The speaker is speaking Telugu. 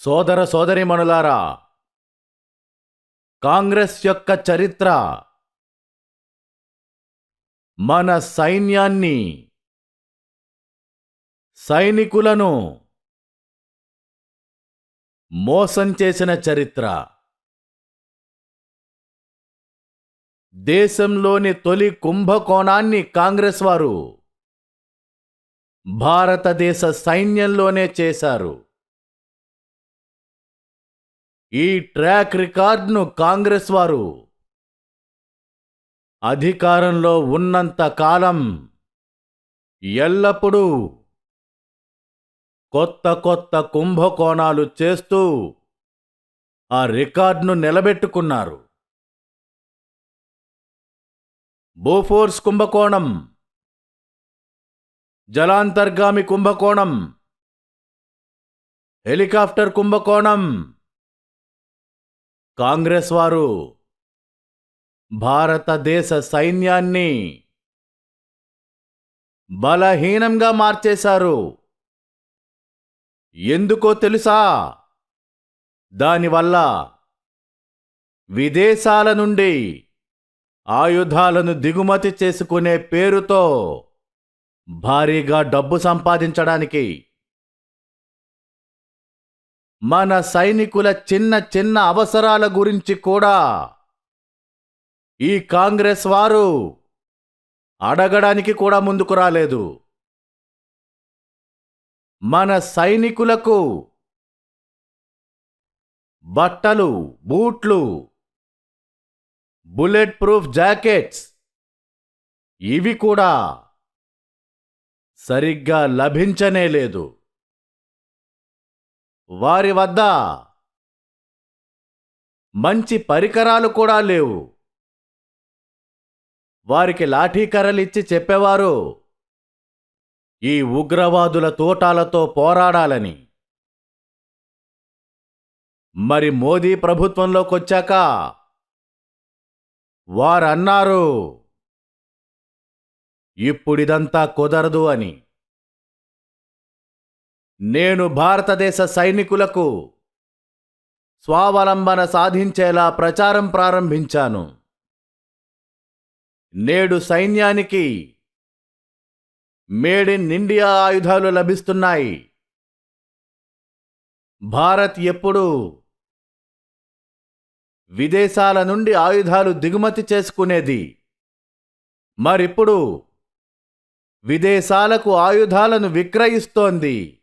సోదర సోదరిమణులారా కాంగ్రెస్ యొక్క చరిత్ర మన సైన్యాన్ని సైనికులను మోసం చేసిన చరిత్ర. దేశంలోని తొలి కుంభకోణాన్ని కాంగ్రెస్ వారు భారతదేశ సైన్యంలోనే చేశారు. ఈ ట్రాక్ రికార్డ్ను కాంగ్రెస్ వారు అధికారంలో ఉన్నంత కాలం ఎల్లప్పుడూ కొత్త కొత్త కుంభకోణాలు చేస్తూ ఆ రికార్డును నిలబెట్టుకున్నారు. బోఫోర్స్ కుంభకోణం జలాంతర్గామి కుంభకోణం హెలికాప్టర్ కుంభకోణం కాంగ్రెస్ వారు భారతదేశ సైన్యాన్ని బలహీనంగా మార్చేశారు. ఎందుకో తెలుసా? దానివల్ల విదేశాల నుండి ఆయుధాలను దిగుమతి చేసుకునే పేరుతో భారీగా డబ్బు సంపాదించడానికి మన సైనికుల చిన్న చిన్న అవసరాల గురించి కూడా ఈ కాంగ్రెస్ వారు అడగడానికి కూడా ముందుకు రాలేదు. మన సైనికులకు బట్టలు బూట్లు బుల్లెట్ ప్రూఫ్ జాకెట్స్ ఇవి కూడా సరిగ్గా లభించనే లేదు. వారి వద్ద మంచి పరికరాలు కూడా లేవు. వారికి లాఠీకర్రలిచ్చి చెప్పేవారు ఈ ఉగ్రవాదుల తోటాలతో పోరాడాలని. మరి మోదీ ప్రభుత్వంలోకొచ్చాక వారన్నారు ఇప్పుడిదంతా కుదరదు అని. నేను భారతదేశ సైనికులకు స్వావలంబన సాధించేలా ప్రచారం ప్రారంభించాను. నేడు సైన్యానికి మేడ్ ఇన్ ఇండియా ఆయుధాలు లభిస్తున్నాయి. భారత్ ఎప్పుడు విదేశాల నుండి ఆయుధాలు దిగుమతి చేసుకునేది. మరిప్పుడు విదేశాలకు ఆయుధాలను విక్రయిస్తోంది.